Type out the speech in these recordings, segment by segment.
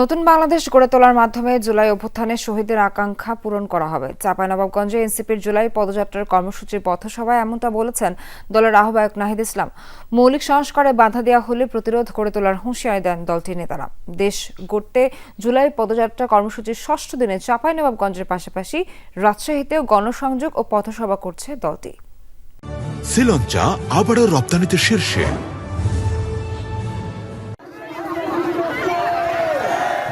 নতুন বাংলাদেশ গড়ে তোলার মাধ্যমে জুলাই অভ্যুত্থানে শহীদের আকাঙ্ক্ষা পূরণ করা হবে। চাঁপাইনবাবগঞ্জে এনসিপির জুলাই পদযাত্রার কর্মসূচির পথসভায় এমনটা বলেছেন দলের আহ্বায়ক নাহিদ ইসলাম। মৌলিক সংস্কারে বাধা দেওয়া হলে প্রতিরোধ গড়ে তোলার হুঁশিয়ারি দেন দলটির নেতারা। দেশ গড়তে জুলাই পদযাত্রা কর্মসূচির ষষ্ঠ দিনে চাঁপাইনবাবগঞ্জের পাশাপাশি রাজশাহীতেও গণসংযোগ ও পথসভা করছে দলটি। শ্রীলঞ্চা আবারও রপ্তানিতে শীর্ষে।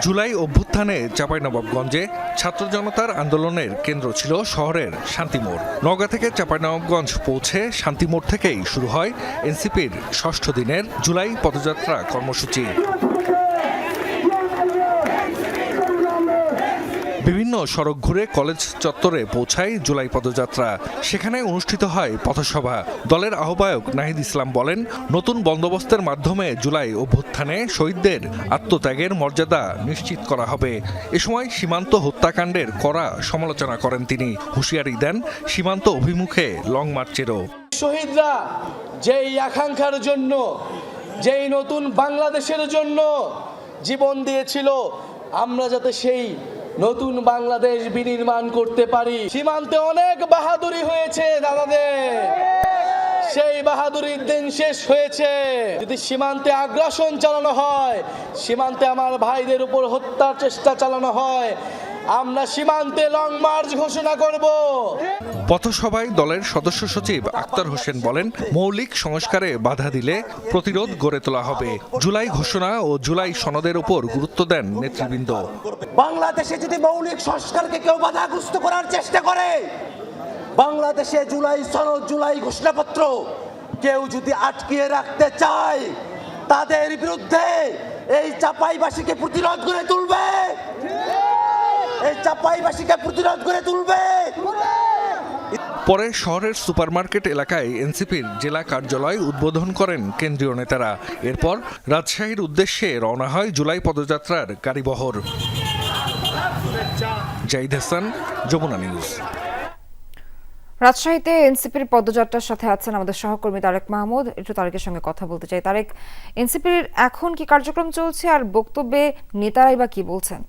জুলাই অভ্যুত্থানে চাঁপাইনবাবগঞ্জে ছাত্র জনতার আন্দোলনের কেন্দ্র ছিল শহরের শান্তিমোড়। নওগাঁ থেকে চাঁপাইনবাবগঞ্জ পৌঁছে শান্তিমোড় থেকেই শুরু হয় এনসিপির ষষ্ঠ দিনের জুলাই পদযাত্রা কর্মসূচি। বিভিন্ন সড়ক ঘুরে কলেজ চত্বরে পৌঁছায় জুলাই পদযাত্রা। সেখানে অনুষ্ঠিত হয় পথসভা। দলের আহ্বায়ক নাহিদ ইসলাম বলেন, নতুন বন্দোবস্তের মাধ্যমে জুলাই অভ্যুত্থানে শহীদদের আত্মত্যাগের মর্যাদা নিশ্চিত করা হবে। এ সময় সীমান্ত হত্যাকাণ্ডের কড়া সমালোচনা করেন তিনি। হুঁশিয়ারি দেন, সীমান্ত অভিমুখে লং মার্চেরও। শহীদরা যেই আকাঙ্ক্ষার জন্য, যেই নতুন বাংলাদেশের জন্য জীবন দিয়েছিল, আমরা যাতে সেই নতুন বাংলাদেশ বিনির্মাণ করতে পারি। সীমান্তে অনেক বাহাদুরি হয়েছে, দাদাদের। সেই বাহাদুরির দিন শেষ হয়েছে। যদি সীমান্তে আগ্রাসন চালানো হয়, সীমান্তে আমার ভাইদের উপর হত্যার চেষ্টা চালানো হয় আমরা সীমান্তে লং মার্চ ঘোষণা করব। পথসভায় দলের সদস্য সচিব আক্তার হোসেন বলেন মৌলিক সংস্কারে বাধা দিলে প্রতিরোধ গড়ে তোলা হবে। জুলাই ঘোষণা ও জুলাই সনদের উপর গুরুত্ব দেন নেতৃবৃন্দ। বাংলাদেশে যদি মৌলিক সংস্কারকে কেউ বাধাগ্রস্ত করার চেষ্টা করে বাংলাদেশে জুলাই সনদ জুলাই ঘোষণাপত্র কেউ যদি আটকিয়ে রাখতে চায় তাদের বিরুদ্ধে এই চাপাইবাসীকে প্রতিরোধ করে তুলবে। এই চাপাইবাসীকে প্রতিরোধ করে তুলবে। পরে শহরের সুপারমার্কেট এলাকায় এনসিপির জেলা কার্যালয় উদ্বোধন করেন কেন্দ্রীয় নেতারা। এরপর রাজশাহীর উদ্দেশ্যে রওনা হয় জুলাই পদযাত্রার গাড়িবহর। জাহিদ হাসান যমুনা নিউজ। রাজশাহীতে এনসিপির পদযাত্রার সাথে আছেন আমাদের সহকর্মী তারেক মাহমুদ। একটু তারেকের সঙ্গে কথা বলতে চাই। তারেক এনসিপির এখন কি কার্যক্রম চলছে আর বক্তব্যে নেতারাই বা কি বলছেন?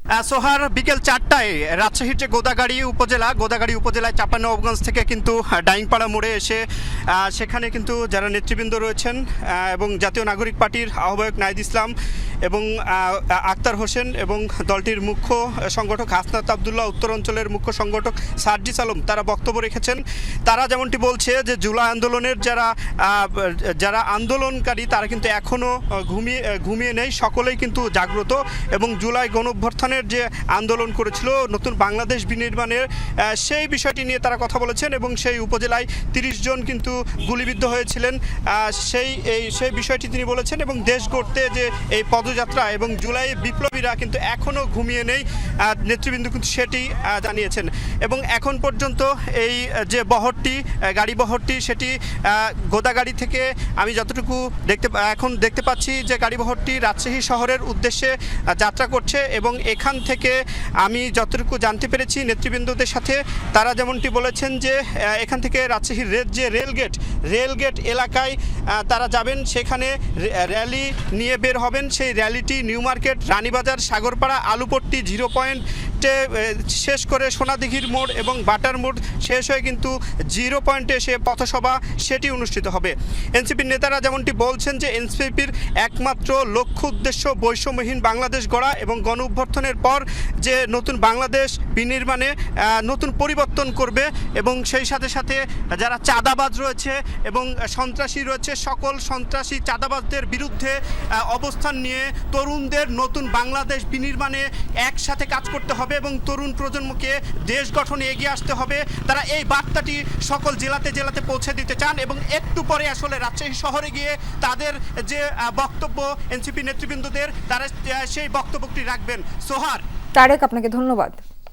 সোহার বিকেল চারটায় রাজশাহীর যে গোদাগাড়ি উপজেলা, গোদাগাড়ি উপজেলায় চাপানবাবগঞ্জ থেকে কিন্তু ডাইংপাড়া মোড়ে এসে সেখানে কিন্তু যারা নেতৃবৃন্দ রয়েছেন এবং জাতীয় নাগরিক পার্টির আহ্বায়ক নাইদ ইসলাম এবং আক্তার হোসেন এবং দলটির মুখ্য সংগঠক হাসনাত আবদুল্লাহ উত্তর অঞ্চলের মুখ্য সংগঠক সার্জিস আলম তারা বক্তব্য রেখেছেন। তারা যেমনটি বলছে যে, জুলাই আন্দোলনের যারা যারা আন্দোলনকারী তারা কিন্তু এখনও ঘুমিয়ে ঘুমিয়ে নেই। সকলেই কিন্তু জাগ্রত এবং জুলাই গণঅভ্যর্থনের যে আন্দোলন করেছিল নতুন বাংলাদেশ বিনির্মাণের সেই বিষয়টি নিয়ে তারা কথা বলেছেন এবং সেই উপজেলায় তিরিশ জন কিন্তু গুলিবিদ্ধ হয়েছিলেন। সেই, এই, সেই বিষয়টি তিনি বলেছেন এবং দেশ গড়তে যে এই পদযাত্রা এবং জুলাই বিপ্লবীরা কিন্তু এখনও ঘুমিয়ে নেই। নেতৃবৃন্দ কিন্তু সেটি জানিয়েছেন। এবং এখন পর্যন্ত এই যে বহরটি গাড়ি বহরটি, সেটি গোদাগাড়ি থেকে আমি যতটুকু দেখতে এখন দেখতে পাচ্ছি যে গাড়ি বহরটি রাজশাহী শহরের উদ্দেশ্যে যাত্রা করছে এবং এখান থেকে আমি যতটুকু জানতে পেরেছি নেতৃবৃন্দদের সাথে, তারা যেমনটি বলেছেন যে এখান থেকে রাজশাহীর যে রেলগেট রেলগেট এলাকায় তারা যাবেন। সেখানে র্যালি নিয়ে বের হবেন। সেই র্যালিটি New Market, Ranibazar, Sagarpara, Alupatti, zero পয়েন্টে আহ, শেষ করে সোনাদিঘির মোড় এবং বাটার মোড় শেষ হয়ে কিন্তু জিরো পয়েন্টে এসে পথসভা সেটি অনুষ্ঠিত হবে। এনসিপির নেতারা যেমনটি বলছেন যে এনসিপির একমাত্র লক্ষ্য উদ্দেশ্য বৈষম্যহীন বাংলাদেশ গড়া এবং গণ অভ্যর্থনের পর যে নতুন বাংলাদেশ বিনির্মাণে নতুন পরিবর্তন করবে এবং সেই সাথে সাথে যারা চাঁদাবাজ রয়েছে এবং সন্ত্রাসী রয়েছে সকল সন্ত্রাসী চাঁদাবাজদের বিরুদ্ধে অবস্থান নিয়ে তরুণদের নতুন বাংলাদেশ বিনির্মাণে একসাথে কাজ করতে হবে। এবং তরুণ প্রজন্মকে দেশ গঠনে এগিয়ে আসতে হবে। তারা এই বার্তাটি সকল জেলাতে জেলাতে পৌঁছে দিতে চান এবং একটু পরে আসলে রাজশাহী শহরে গিয়ে তাদের যে বক্তব্য এনসিপি নেতৃবৃন্দদের, তারা সেই বক্তব্যটি রাখবেন। সোহার। তারেক, আপনাকে ধন্যবাদ।